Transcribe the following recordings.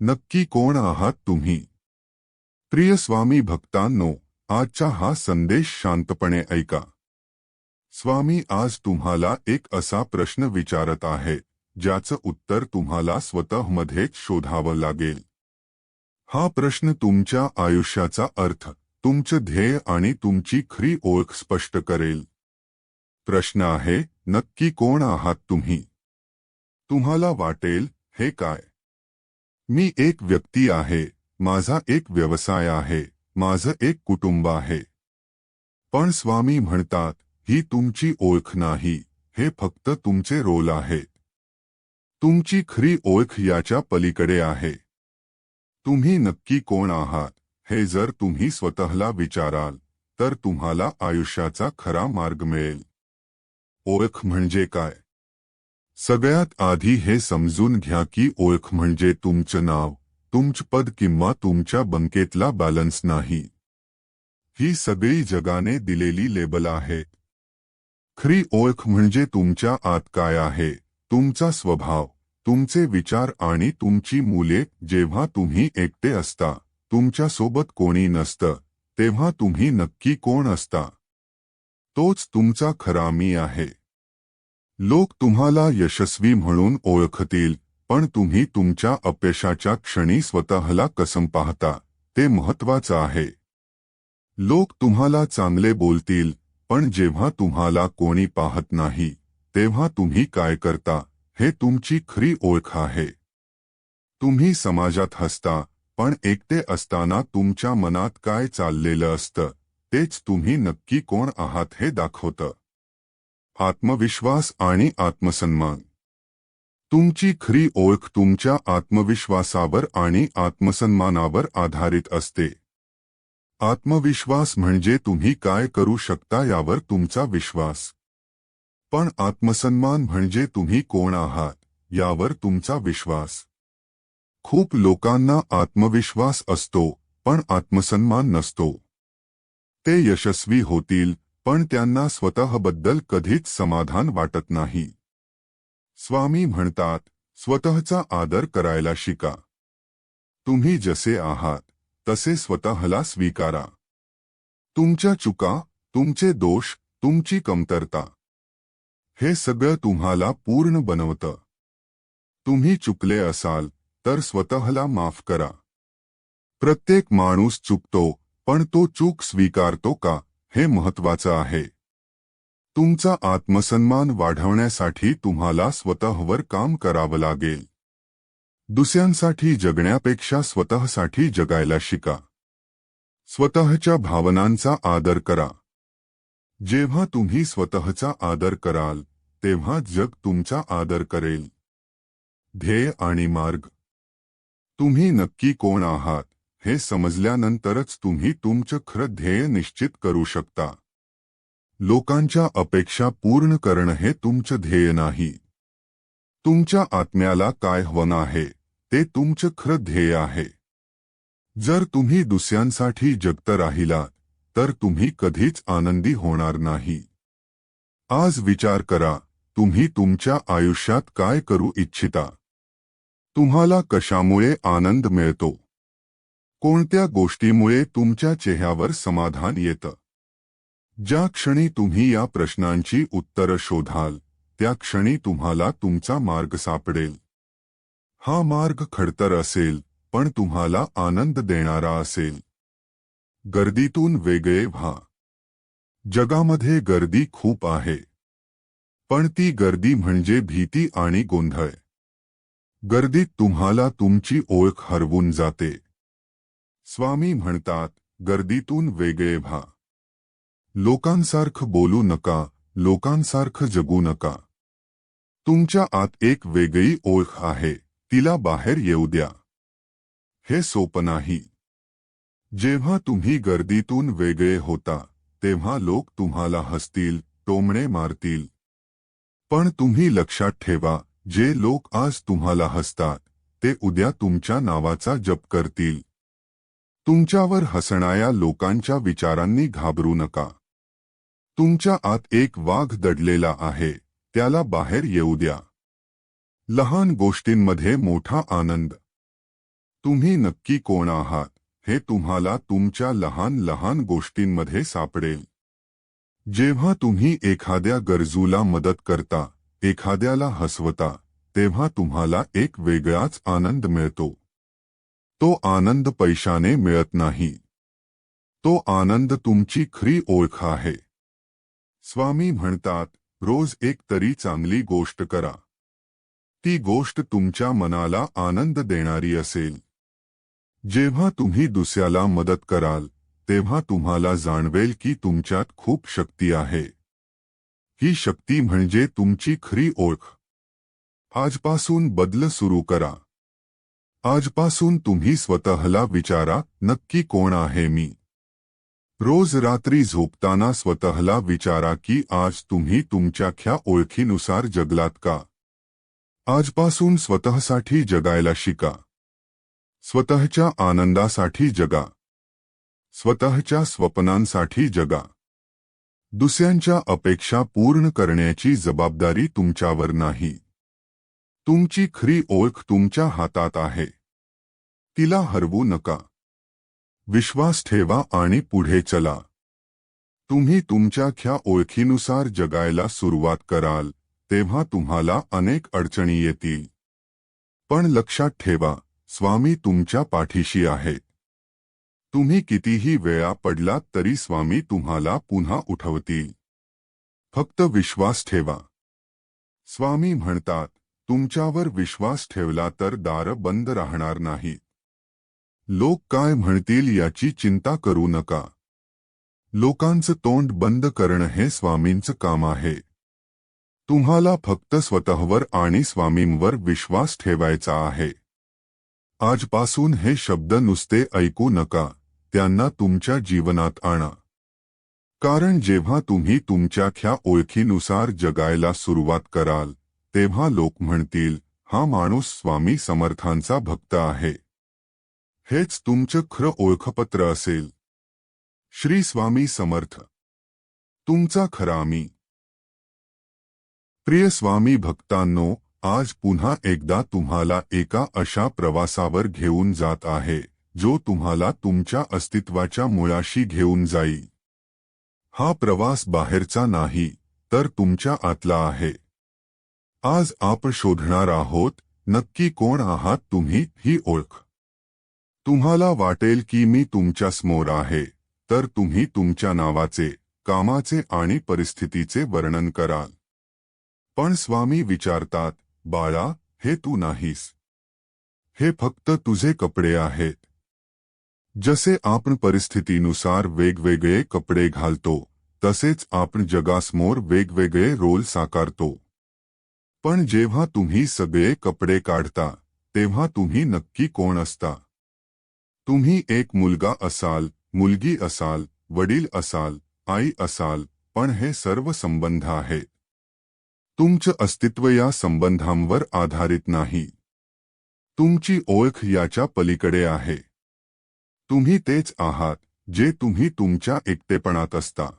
नक्की कोण आहात तुम्ही? प्रिय स्वामी भक्तांनो आजचा हा संदेश शांतपणे ऐका. स्वामी आज तुम्हाला एक असा प्रश्न विचारत आहे ज्याचं उत्तर तुम्हाला स्वतःमध्येच शोधावं लागेल. हा प्रश्न तुमच्या आयुष्याचा अर्थ तुमचं ध्येय आणि तुमची खरी ओळख स्पष्ट करेल. प्रश्न आहे नक्की कोण आहात तुम्ही? तुम्हाला वाटेल हे काय? मी एक व्यक्ती आहे. माझा एक व्यवसाय आहे. माझं एक कुटुंब आहे. पण स्वामी म्हणतात ही तुमची ओळख नाही. हे फक्त तुमचे रोल आहेत. तुमची खरी ओळख याच्या पलीकडे आहे. तुम्ही नक्की कोण आहात? हे जर तुम्ही स्वतःला विचाराल तर तुम्हाला आयुष्याचा खरा मार्ग मिळेल. ओळख म्हणजे काय? सगळ्यात आधी हे समजून घ्या की ओळख म्हणजे तुमचं नाव तुमचं पद किंवा तुमच्या बंकेतला बॅलन्स नाही. ही सगळी जगाने दिलेली लेबल आहे. खरी ओळख म्हणजे तुमच्या आत काय आहे तुमचा स्वभाव तुमचे विचार आणि तुमची मुले जेव्हा तुम्ही एकटे असता तुमच्यासोबत कोणी नसतं तेव्हा तुम्ही नक्की कोण असता. तोच तुमचा खरा मी आहे. लोक तुम्हाला यशस्वी म्हणून ओळखतील पण तुम्ही तुमच्या अपयशाच्या क्षणी स्वतःला कसम पाहता ते महत्वाचं आहे. लोक तुम्हाला चांगले बोलतील पण जेव्हा तुम्हाला कोणी पाहत नाही तेव्हा तुम्ही काय करता हे तुमची खरी ओळख आहे. तुम्ही समाजात हसता पण एकटे असताना तुमच्या मनात काय चाललेलं असतं तेच तुम्ही नक्की कोण आहात हे दाखवतं. आत्मविश्वास आणि आत्मसन्मान. तुमची खरी ओळख तुमच्या आत्मविश्वासावर आणि आत्मसन्मानावर आधारित असते. आत्मविश्वास म्हणजे तुम्ही काय करू शकता यावर तुमचा विश्वास. पण आत्मसन्मान म्हणजे तुम्ही कोण आहात यावर तुमचा विश्वास. खूप लोकांना आत्मविश्वास असतो पण आत्मसन्मान नसतो. ते यशस्वी होतील पण त्यांना स्वतःबद्दल कधीच समाधान वाटत नाही. स्वामी म्हणतात स्वतःचा आदर करायला शिका. तुम्ही जसे आहात तसे स्वतःला स्वीकारा. तुमच्या चुका तुमचे दोष तुमची कमतरता हे सगळं तुम्हाला पूर्ण बनवतं. तुम्ही चुकले असाल तर स्वतःला माफ करा. प्रत्येक माणूस चुकतो पण तो चूक स्वीकारतो का? हे महत्वाचं आहे. तुमचा आत्मसन्मान वाढवण्यासाठी तुम्हाला स्वतःवर काम करावं लागेल. दुसऱ्यांसाठी जगण्यापेक्षा स्वतःसाठी जगायला शिका. स्वतःच्या भावनांचा आदर करा. जेव्हा तुम्ही स्वतःचा आदर कराल तेव्हा जग तुमचा आदर करेल. ध्येय आणि मार्ग. तुम्ही नक्की कोण आहात? हे समजल्यानंतरच तुम्ही तुमचं खरं ध्येय निश्चित करू शकता. लोकांच्या अपेक्षा पूर्ण करणं हे तुमचं ध्येय नाही. तुमच्या आत्म्याला काय हवं आहे ते तुमचं खरं ध्येय आहे. जर तुम्ही दुसऱ्यांसाठी जगत राहिला तर तुम्ही कधीच आनंदी होणार नाही. आज विचार करा तुम्ही तुमच्या आयुष्यात काय करू इच्छिता? तुम्हाला कशामुळे आनंद मिळतो? कोणत्या गोष्टीमुळे तुमच्या चेहऱ्यावर समाधान येतं? ज्या क्षणी तुम्ही या प्रश्नांची उत्तरं शोधाल त्या क्षणी तुम्हाला तुमचा मार्ग सापडेल. हा मार्ग खडतर असेल पण तुम्हाला आनंद देणारा असेल. गर्दीतून वेगळे व्हा. जगामध्ये गर्दी खूप आहे. पण ती गर्दी म्हणजे भीती आणि गोंधळ. गर्दीत तुम्हाला तुमची ओळख हरवून जाते. स्वामी म्हणतात गर्दीतून वेगळे व्हा. लोकांसारखं बोलू नका लोकांसारखं जगू नका. तुमच्या आत एक वेगळी ओळख आहे तिला बाहेर येऊ द्या. हे सोपं नाही. जेव्हा तुम्ही गर्दीतून वेगळे होता तेव्हा लोक तुम्हाला हसतील टोमणे मारतील. पण तुम्ही लक्षात ठेवा जे लोक आज तुम्हाला हसतात ते उद्या तुमच्या नावाचा जप करतील. तुमच्यावर हसणाऱ्या लोकांच्या विचारांनी घाबरू नका. तुमच्या आत एक वाघ दडलेला आहे त्याला बाहेर येऊ द्या. लहान गोष्टींमध्ये मोठा आनंद. तुम्ही नक्की कोण आहात हे तुम्हाला तुमच्या लहान लहान गोष्टींमध्ये सापडेल. जेव्हा तुम्ही एखाद्या गरजूला मदत करता एखाद्याला हसवता तेव्हा तुम्हाला एक वेगळाच आनंद मिळतो. तो आनंद पैशाने मिळत नाही. तो आनंद तुमची खरी ओळख आहे. स्वामी म्हणतात रोज एक तरी चांगली गोष्ट करा. ती गोष्ट तुमच्या मनाला आनंद देणारी असेल. जेव्हा तुम्ही दुसऱ्याला मदत कराल तेव्हा तुम्हाला जाणवेल की तुमच्यात खूप शक्ती आहे. ही शक्ती म्हणजे तुमची खरी ओळख. आजपासून बदल सुरू करा. आजपासून तुम्ही स्वतःला विचारा, नक्की कोण आहे मी? रोज रात्री झोपताना स्वतःला विचारा की आज तुम्ही तुमच्या ख्या ओळखीनुसार जगलात का? आजपासून स्वतःसाठी जगायला शिका. स्वतःच्या आनंदासाठी जगा. स्वतःच्या स्वप्नांसाठी जगा. दुसऱ्यांच्या अपेक्षा पूर्ण करण्याची जबाबदारी तुमच्यावर नाही. तुमची खरी ओळख तुमच्या हातात आहे. तिला हरवू नका. विश्वास ठेवा आणि पुढे चला. तुम्ही तुमच्या ख्या ओळखीनुसार जगायला सुरुवात कराल, तेव्हा तुम्हाला अनेक अडचणी येतील. पण लक्षात ठेवा, स्वामी तुमच्या पाठीशी आहेत. तुम्ही कितीही वेळा पडलात तरी स्वामी तुम्हाला पुन्हा उठवतील. फक्त विश्वास ठेवा. स्वामी म्हणतात, तुमच्यावर विश्वास ठेवला तर दार बंद राहणार नाहीत. लोक काय म्हणतील याची चिंता करू नका. लोकांचं तोंड बंद करणं हे स्वामींचं काम आहे. तुम्हाला फक्त स्वतःवर आणि स्वामींवर विश्वास ठेवायचा आहे. आजपासून हे शब्द नुसते ऐकू नका त्यांना तुमच्या जीवनात आणा. कारण जेव्हा तुम्ही तुमच्या ख्या ओळखीनुसार जगायला सुरुवात कराल तेव्हा लोक म्हणतील हा माणूस स्वामी समर्थांचा भक्त आहे. हेच तुमचं खरं ओळखपत्र असेल. श्री स्वामी समर्थ. तुमचा खरा मी प्रिय स्वामी भक्तांनो आज पुन्हा एकदा तुम्हाला एका अशा प्रवासावर घेऊन जात आहे जो तुम्हाला तुमच्या अस्तित्वाच्या मुळाशी घेऊन जाईल. हा प्रवास बाहेरचा नाही तर तुमच्या आतला आहे. आज आपण शोधणार आहोत नक्की कोण आहात तुम्ही ही ओळख. तुम्हाला वाटेल की मी तुमच्यासमोर आहे तर तुम्ही तुमच्या नावाचे कामाचे आणि परिस्थितीचे वर्णन कराल. पण स्वामी विचारतात बाळा हे तू नाहीस. हे फक्त तुझे कपडे आहेत. जसे आपण परिस्थितीनुसार वेगवेगळे कपडे घालतो तसेच आपण जगासमोर वेगवेगळे रोल साकारतो. पण जेव्हा तुम्ही सगळे कपडे काढता तेव्हा तुम्ही नक्की कोण असता? तुम्ही एक मुलगा असाल मुलगी असाल वडील असाल आई असाल पण हे सर्व संबंध आहेत तुमचं अस्तित्व या संबंधांवर आधारित नाही. तुमची ओळख याच्या पलीकडे आहे. तुम्ही तेच आहात जे तुम्ही तुमच्या एकटेपणात असता.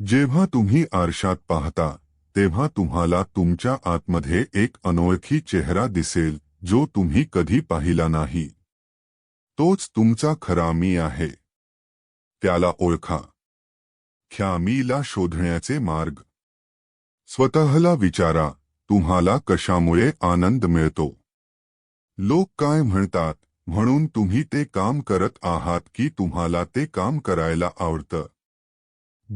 जेव्हा तुम्ही आरशात पाहता तेव्हा तुम्हाला तुमच्या आतमध्ये एक अनोळखी चेहरा दिसेल जो तुम्ही कधी पाहिला नाही. तोच तुमचा खरा मी आहे. त्याला ओळखा. ख्यामीला शोधण्याचे मार्ग. स्वतःला विचारा तुम्हाला कशामुळे आनंद मिळतो? लोक काय म्हणतात म्हणून तुम्ही ते काम करत आहात की तुम्हाला ते काम करायला आवडतं?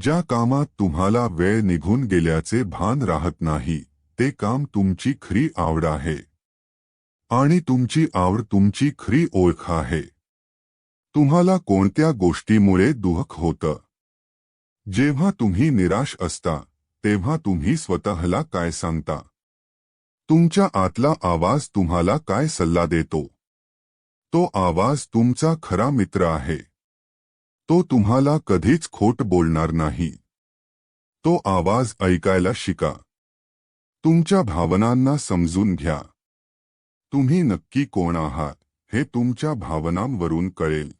ज्या कामात तुम्हाला वेळ निघून गेल्याचे भान राहत नाही ते काम तुमची खरी आवड आहे. आणि तुमची आवड तुमची खरी ओळख आहे. तुम्हाला कोणत्या गोष्टीमुळे दुःख होतं? जेव्हा तुम्ही निराश असता तेव्हा तुम्ही स्वतःला काय सांगता? तुमच्या आतला आवाज तुम्हाला काय सल्ला देतो? तो आवाज तुमचा खरा मित्र आहे. तो तुम्हाला कधीच खोट बोलणार नाही. तो आवाज ऐकायला शिका. तुमच्या भावनांना समजून घ्या. तुम्ही नक्की कोण आहात हे तुमच्या भावनांवरून कळेल.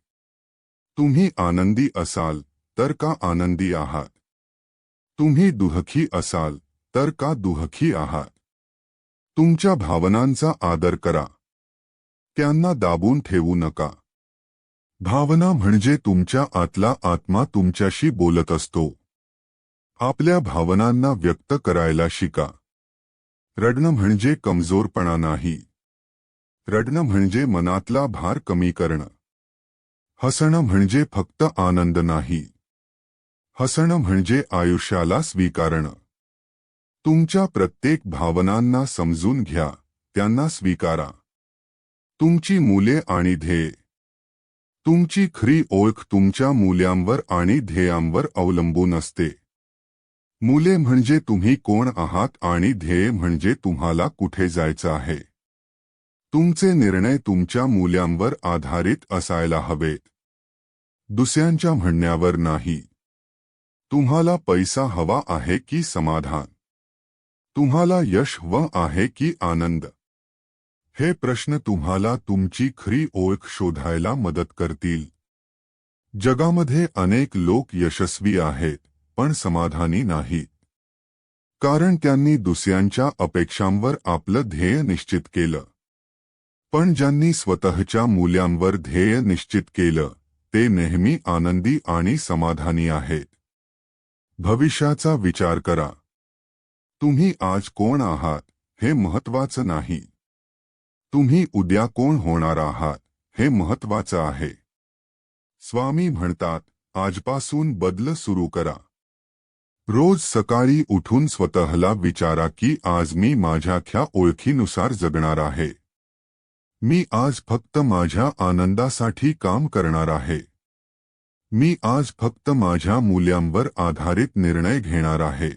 तुम्ही आनंदी असाल तर का आनंदी आहात? तुम्ही दुहखी असाल तर का दुहखी आहात? तुमच्या भावनांचा आदर करा. त्यांना दाबून ठेवू नका. भावना म्हणजे तुमच्या आतला आत्मा तुमच्याशी बोलत असतो. आपल्या भावनांना व्यक्त करायला शिका. रडणं म्हणजे कमजोरपणा नाही. रडणं म्हणजे मनातला भार कमी करणं. हसणं म्हणजे फक्त आनंद नाही. हसणं म्हणजे आयुष्याला स्वीकारणं. तुमच्या प्रत्येक भावनांना समजून घ्या त्यांना स्वीकारा. तुमची मुले आणि ध्येय. तुमची खरी ओळख तुमच्या मूल्यांवर आणि ध्येयांवर अवलंबून असते. मुले म्हणजे तुम्ही कोण आहात आणि ध्येय म्हणजे तुम्हाला कुठे जायचं आहे? तुमचे निर्णय तुमच्या मूल्यांवर आधारित असायला हवेत. दुसऱ्यांच्या म्हणण्यावर नाही. तुम्हाला पैसा हवा आहे की समाधान? तुम्हाला यश व आहे की आनंद? हे प्रश्न तुम्हाला तुमची खरी ओळख शोधायला मदत करतील. जगामध्ये अनेक लोक यशस्वी आहेत पण समाधानी नाहीत. कारण त्यांनी दुसऱ्यांच्या अपेक्षांवर आपलं ध्येय निश्चित केलं. पण ज्यांनी स्वतःच्या मूल्यांवर ध्येय निश्चित केलं ते नेहमी आनंदी आणि समाधानी आहेत. भविष्याचा विचार करा. तुम्ही आज कोण आहात हे महत्वाचं नाही. तुम्ही उद्या कोण होणार आहात हे महत्वाचं आहे. स्वामी म्हणतात आजपासून बदल सुरू करा. रोज सकाळी उठून स्वतःला विचारा की आज मी माझ्या ख्या ओळखीनुसार जगणार आहे. मी आज फक्त माझ्या आनंदासाठी काम करणार आहे. मी आज फक्त माझ्या मूल्यांवर आधारित निर्णय घेणार आहे.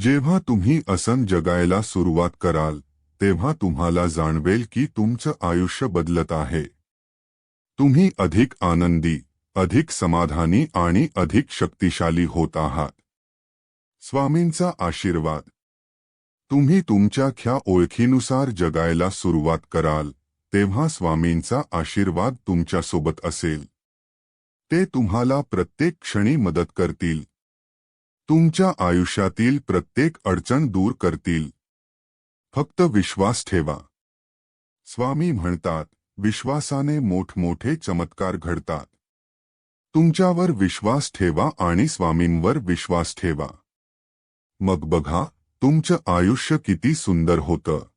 जेव्हा तुम्ही असन जगायला सुरुवात कराल तेव्हा तुम्हाला जाणवेल की तुमचं आयुष्य बदलत आहे. तुम्ही अधिक आनंदी अधिक समाधानी आणि अधिक शक्तिशाली होत आहात. स्वामींचा आशीर्वाद. तुम्ही तुमच्या ख्या ओळखीनुसार जगायला सुरुवात कराल तेव्हा स्वामींचा आशीर्वाद तुमच्यासोबत असेल. ते तुम्हाला प्रत्येक क्षणी मदत करतील. तुमच्या आयुष्यातील प्रत्येक अडचण दूर करतील. फक्त विश्वास ठेवा. स्वामी म्हणतात विश्वासाने मोठमोठे चमत्कार घडतात. तुमच्यावर विश्वास ठेवा आणि स्वामींवर विश्वास ठेवा. मग बघा तुमचं आयुष्य किती सुंदर होतं.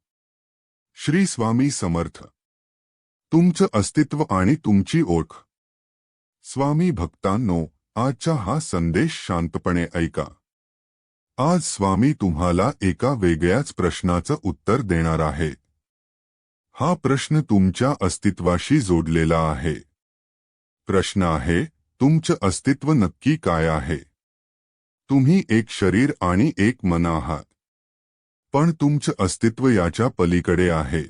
श्री स्वामी समर्थ. तुमचं अस्तित्व आणि तुमची ओळख. स्वामी भक्तांनो आजचा हा संदेश शांतपणे ऐका. आज स्वामी तुम्हाला एका वेगळ्याच प्रश्नाचं उत्तर देणार आहे. हा प्रश्न तुमच्या अस्तित्वाशी जोडलेला आहे. प्रश्न आहे तुमचं अस्तित्व नक्की काय आहे? तुम्ही एक शरीर आणि एक मन आहात. पण तुमचं अस्तित्व याच्या पलीकडे आहे.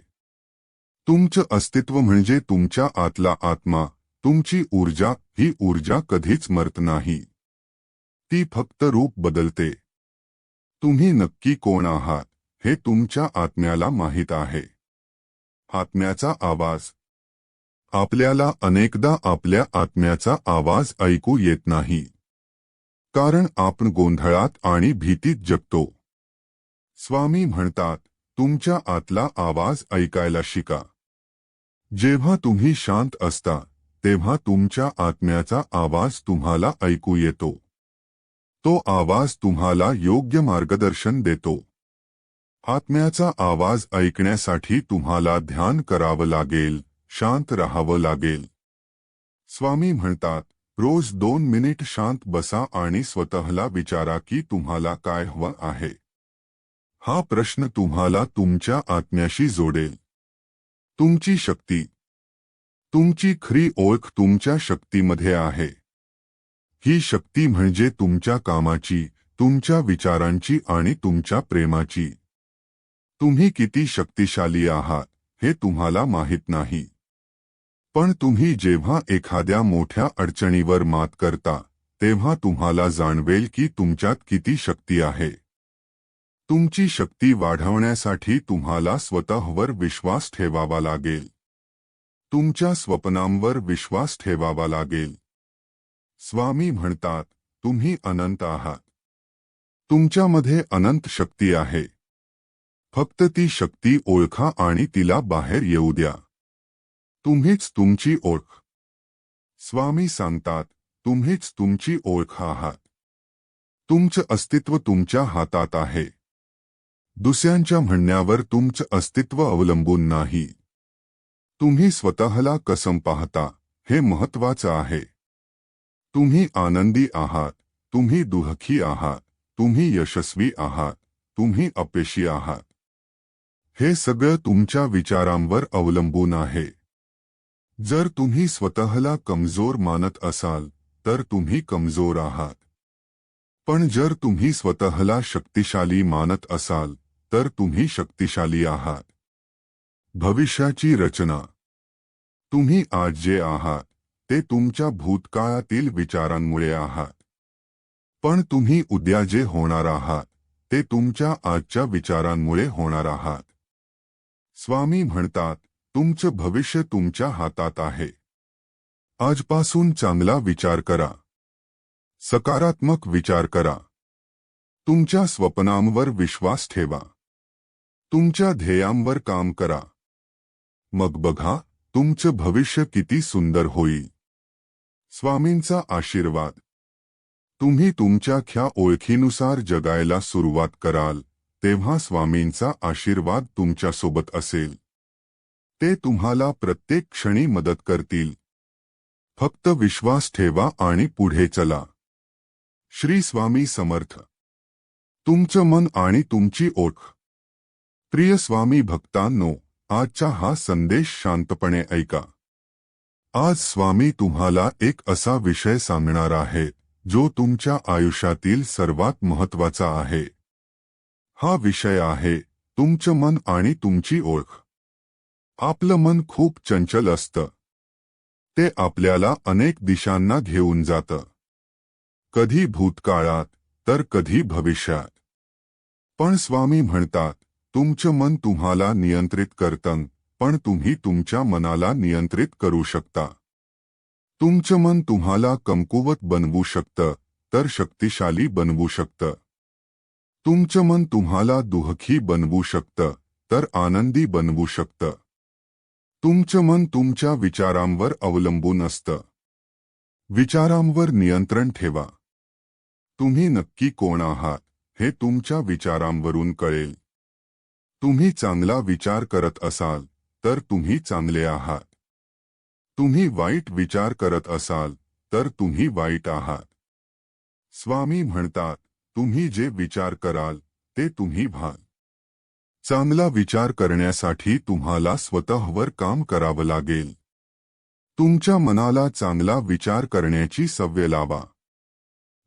तुमचं अस्तित्व म्हणजे तुमच्या आतला आत्मा तुमची ऊर्जा ही ऊर्जा कधीच मरत नाही. ती फक्त रूप बदलते. तुम्ही नक्की कोण आहात हे तुमच्या आत्म्याला माहीत आहे. आत्म्याचा आवाज. आपल्याला अनेकदा आपल्या आत्म्याचा आवाज ऐकू येत नाही. कारण आपण गोंधळात आणि भीतीत जगतो. स्वामी म्हणतात तुमच्या आतला आवाज ऐकायला शिका. जेव्हा तुम्ही शांत असता तेव्हा तुमच्या आत्म्याचा आवाज तुम्हाला ऐकू येतो. तो आवाज तुम्हाला योग्य मार्गदर्शन देतो. आत्म्याचा आवाज ऐकण्यासाठी तुम्हाला ध्यान करावं लागेल शांत राहावं लागेल. स्वामी म्हणतात रोज दोन मिनिट शांत बसा आणि स्वतःला विचारा की तुम्हाला काय हवं आहे. हा प्रश्न तुम्हाला तुमच्या आत्म्याशी जोडेल. तुमची शक्ती. तुमची खरी ओळख तुमच्या शक्तीमध्ये आहे. ही शक्ती म्हणजे तुमच्या कामाची तुमच्या विचारांची आणि तुमच्या प्रेमाची. तुम्ही किती शक्तिशाली आहात हे तुम्हाला माहीत नाही. पण तुम्ही जेव्हा एखाद्या मोठ्या अडचणीवर मात करता तेव्हा तुम्हाला जाणवेल की तुमच्यात किती शक्ती आहे. तुमची शक्ती वाढवण्यासाठी तुम्हाला स्वतःवर विश्वास ठेवावा लागेल. तुमच्या स्वप्नांवर विश्वास ठेवावा लागेल. स्वामी म्हणतात, तुम्ही अनंत आहात. तुमच्यामध्ये अनंत शक्ती आहे. फक्त ती शक्ती ओळखा आणि तिला बाहेर येऊ द्या. तुम्हीच ओळख. स्वामी सांगतात, तुम्हीच तुमची ओळख आहात. तुमचं अस्तित्व तुमच्या हातात आहे. दुसऱ्यांच्या म्हणण्यावर तुमचं अस्तित्व अवलंबून नाही. तुम्ही स्वतःला कसं पाहता हे महत्वाचं आहे. तुम्ही आनंदी आहात तुम्ही दुःखी आहात तुम्ही यशस्वी आहात तुम्ही अपेशी आहात. हे सगळं तुमच्या विचारांवर अवलंबून आहे. जर तुम्ही स्वतःला कमजोर मानत असाल तर तुम्ही कमजोर आहात. पण जर तुम्ही स्वतःला शक्तिशाली मानत असाल तर तुम्ही शक्तिशाली आहात. भविष्याची रचना. तुम्ही आज जे आहात ते तुमच्या भूतकाळातील विचारांमुळे आहात. पण तुम्ही उद्या जे होणार आहात ते तुमच्या आजच्या विचारांमुळे होणार आहात. स्वामी म्हणतात तुमचं भविष्य तुमच्या हातात आहे. आजपासून चांगला विचार करा. सकारात्मक विचार करा. तुमच्या स्वप्नांवर विश्वास ठेवा. तुमच्या ध्येयांवर काम करा. मग बघा तुमचं भविष्य किती सुंदर होईल. स्वामींचा आशीर्वाद. तुम्ही तुमच्या ख्या ओळखीनुसार जगायला सुरुवात कराल तेव्हा स्वामींचा आशीर्वाद तुमच्यासोबत असेल. ते तुम्हाला प्रत्येक क्षणी मदत करतील. फक्त विश्वास ठेवा आणि पुढे चला. श्री स्वामी समर्थ. तुमचं मन आणि तुमची ओळख. प्रिय स्वामी भक्तांनो आजचा हा संदेश शांतपणे ऐका. आज स्वामी तुम्हाला एक असा विषय सांगणार आहे जो तुमच्या आयुष्यातील सर्वात महत्त्वाचा आहे. हा विषय आहे तुमचं मन आणि तुमची ओळख. आपलं मन खूप चंचल असतं. ते आपल्याला अनेक दिशांना घेऊन जातं. कधी भूतकाळात तर कधी भविष्यात. पण स्वामी म्हणतात तुमचं मन तुम्हाला नियंत्रित करतं पण तुम्ही तुमच्या मनाला नियंत्रित करू शकता. तुमचं मन तुम्हाला कमकुवत बनवू शकतं तर शक्तिशाली बनवू शकतं. तुमचं मन तुम्हाला दुःखी बनवू शकतं तर आनंदी बनवू शकतं. तुमचं मन तुमच्या विचारांवर अवलंबून असतं. विचारांवर नियंत्रण ठेवा. तुम्ही नक्की कोण आहात हे तुमच्या विचारांवरून कळेल. तुम्ही चांगला विचार करत असाल तर तुम्ही चांगले आहात. तुम्ही वाईट विचार करत असाल तर तुम्ही वाईट आहात. स्वामी म्हणतात तुम्ही जे विचार कराल ते तुम्ही व्हाल. चांगला विचार करण्यासाठी तुम्हाला स्वतःवर काम करावं लागेल. तुमच्या मनाला चांगला विचार करण्याची सवय लावा.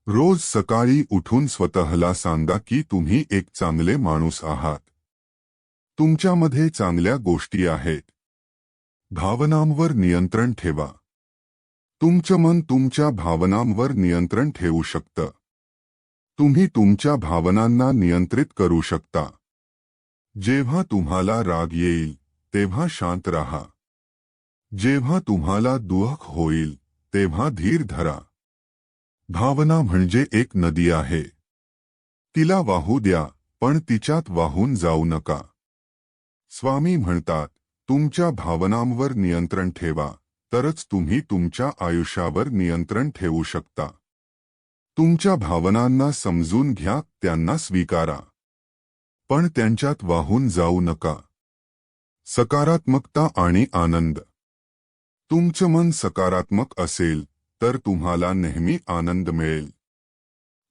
रोज सकाळी उठून स्वतःला सांगा की तुम्ही एक चांगले माणूस आहात. तुमच्यामध्ये चांगल्या गोष्टी आहेत. भावनांवर नियंत्रण ठेवा. तुमचं मन तुमच्या भावनांवर नियंत्रण ठेवू शकतं. तुम्ही तुमच्या भावनांना नियंत्रित करू शकता. जेव्हा तुम्हाला राग येईल तेव्हा शांत रहा. जेव्हा तुम्हाला दुःख होईल तेव्हा धीर धरा. भावना म्हणजे एक नदी आहे. तिला वाहू द्या पण तिच्यात वाहून जाऊ नका. स्वामी म्हणतात तुमच्या भावनांवर नियंत्रण ठेवा तरच तुम्ही तुमच्या आयुष्यावर नियंत्रण ठेवू शकता. तुमच्या भावनांना समजून घ्या त्यांना स्वीकारा. पण त्यांच्यात वाहून जाऊ नका. सकारात्मकता आणि आनंद. तुमचं मन सकारात्मक असेल तर तुम्हाला नेहमी आनंद मिळेल.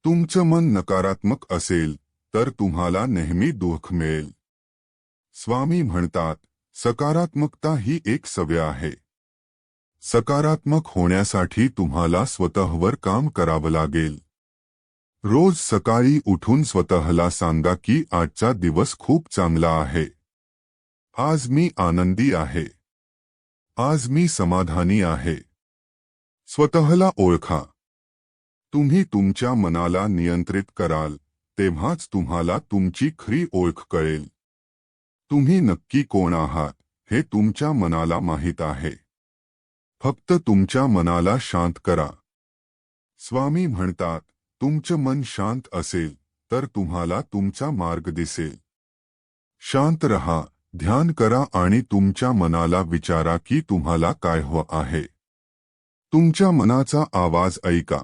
तुमचं मन नकारात्मक असेल तर तुम्हाला नेहमी दुःख मिळेल. स्वामी म्हणतात सकारात्मकता ही एक सवय आहे. सकारात्मक होण्यासाठी तुम्हाला स्वतःवर काम करावं लागेल. रोज सकाळी उठून स्वतःला सांगा की आजचा दिवस खूप चांगला आहे. आज मी आनंदी आहे. आज मी समाधानी आहे. स्वतःला ओळखा. तुम्ही तुमच्या मनाला नियंत्रित कराल तेव्हाच तुम्हाला तुमची खरी ओळख कळेल. तुम्ही नक्की कोण आहात हे तुमच्या मनाला माहीत आहे. फक्त तुमच्या मनाला शांत करा. स्वामी म्हणतात तुमचं मन शांत असेल तर तुम्हाला तुमचा मार्ग दिसेल. शांत रहा ध्यान करा आणि तुमच्या मनाला विचारा की तुम्हाला काय हवं आहे. तुमच्या मनाचा आवाज ऐका.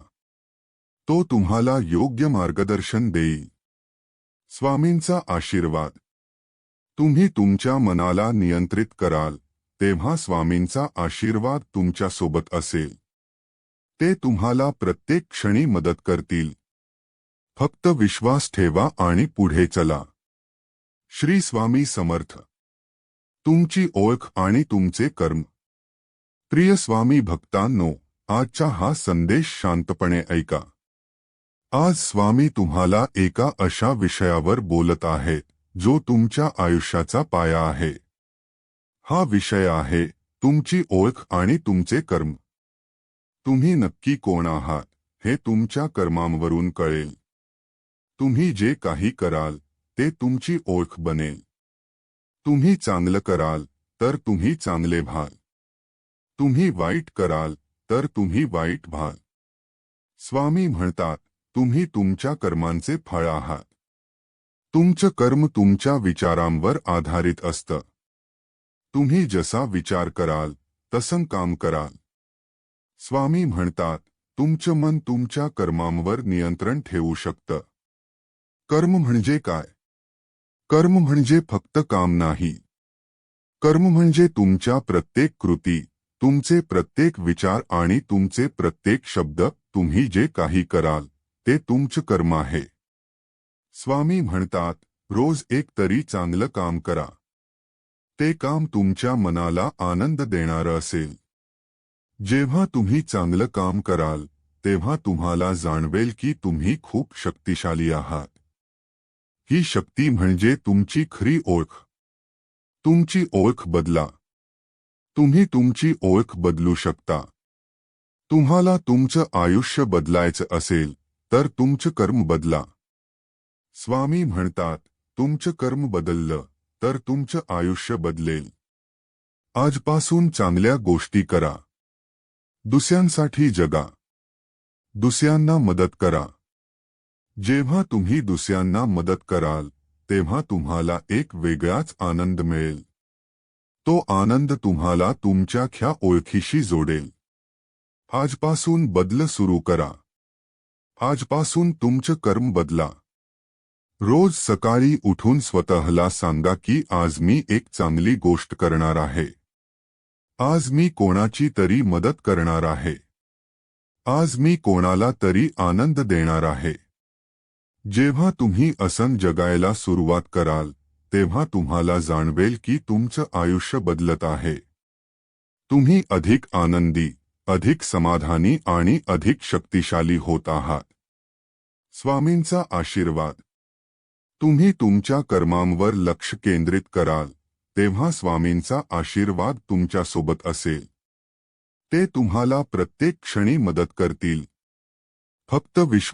तो तुम्हाला योग्य मार्गदर्शन देईल. स्वामींचा आशीर्वाद. तुम्ही तुमच्या मनाला नियंत्रित कराल तेव्हा स्वामींचा आशीर्वाद तुमच्यासोबत असेल. ते तुम्हाला प्रत्येक क्षणी मदत करतील. फक्त विश्वास ठेवा आणि पुढे चला. श्री स्वामी समर्थ. तुमची ओळख आणि तुमचे कर्म. प्रिय स्वामी भक्तांनो आजचा हा संदेश शांतपणे ऐका. आज स्वामी तुम्हाला एका अशा विषयावर बोलत आहेत. जो तुमच्या आयुष्याचा पाया आहे. हा विषय आहे तुमची ओळख आणि तुमचे कर्म. तुम्ही नक्की कोण आहात, हे तुमच्या कर्मांवरून कळेल. तुम्ही जे काही कराल, ते तुमची ओळख बनेल. तुम्ही चांगलं कराल, तर तुम्ही चांगले व्हाल. तुम्ही वाईट कराल, तर तुम्ही वाईट व्हाल. स्वामी म्हणतात, तुम्ही तुमच्या कर्मांचे फळ आहात. तुमचं कर्म तुमच्या विचारांवर आधारित असतं. तुम्ही जसा विचार कराल तसं काम कराल. स्वामी म्हणतात तुमचं मन तुमच्या कर्मांवर नियंत्रण ठेवू शकतं. कर्म म्हणजे काय? कर्म म्हणजे फक्त काम नाही. कर्म म्हणजे तुमच्या प्रत्येक कृती तुमचे प्रत्येक विचार आणि तुमचे प्रत्येक शब्द तुम्ही जे काही कराल ते तुमचं कर्म आहे. स्वामी म्हणतात रोज एक तरी चांगलं काम करा. ते काम तुमच्या मनाला आनंद देणारं असेल. जेव्हा तुम्ही चांगलं काम कराल तेव्हा तुम्हाला जाणवेल की तुम्ही खूप शक्तिशाली आहात. ही शक्ती म्हणजे तुमची खरी ओळख. तुमची ओळख बदला. तुम्ही तुमची ओळख बदलू शकता. तुम्हाला तुमचं आयुष्य बदलायचं असेल तर तुमचं कर्म बदला. स्वामी म्हणतात तुमचं कर्म बदललं तर तुमचं आयुष्य बदलेल. आजपासून चांगल्या गोष्टी करा. दुसऱ्यांसाठी जगा. दुसऱ्यांना मदत करा. जेव्हा तुम्ही दुसऱ्यांना मदत कराल तेव्हा तुम्हाला एक वेगळाच आनंद मिळेल. तो आनंद तुम्हाला तुमच्या ख्या ओळखीशी जोडेल. आजपासून बदल सुरू करा. आजपासून तुमचं कर्म बदला. रोज सकाळी उठून स्वतःला सांगा की आज मी एक चांगली गोष्ट करणार आहे. आज मी कोणाची तरी मदत करणार आहे. आज मी कोणाला तरी आनंद देणार आहे. जेव्हा तुम्ही असन जगायला सुरुवात कराल तेव्हा तुम्हाला जाणवेल की तुमचं आयुष्य बदलत आहे. तुम्ही अधिक आनंदी अधिक समाधानी आणि अधिक शक्तिशाली होत आहात. स्वामींचा आशीर्वाद. तुम्ही तुमच्या कर्मांवर लक्ष केंद्रित कराल तेव्हा स्वामींचा आशीर्वाद तुमच्यासोबत असेल. ते तुम्हाला प्रत्येक क्षणी मदत करतील. फक्त विश्व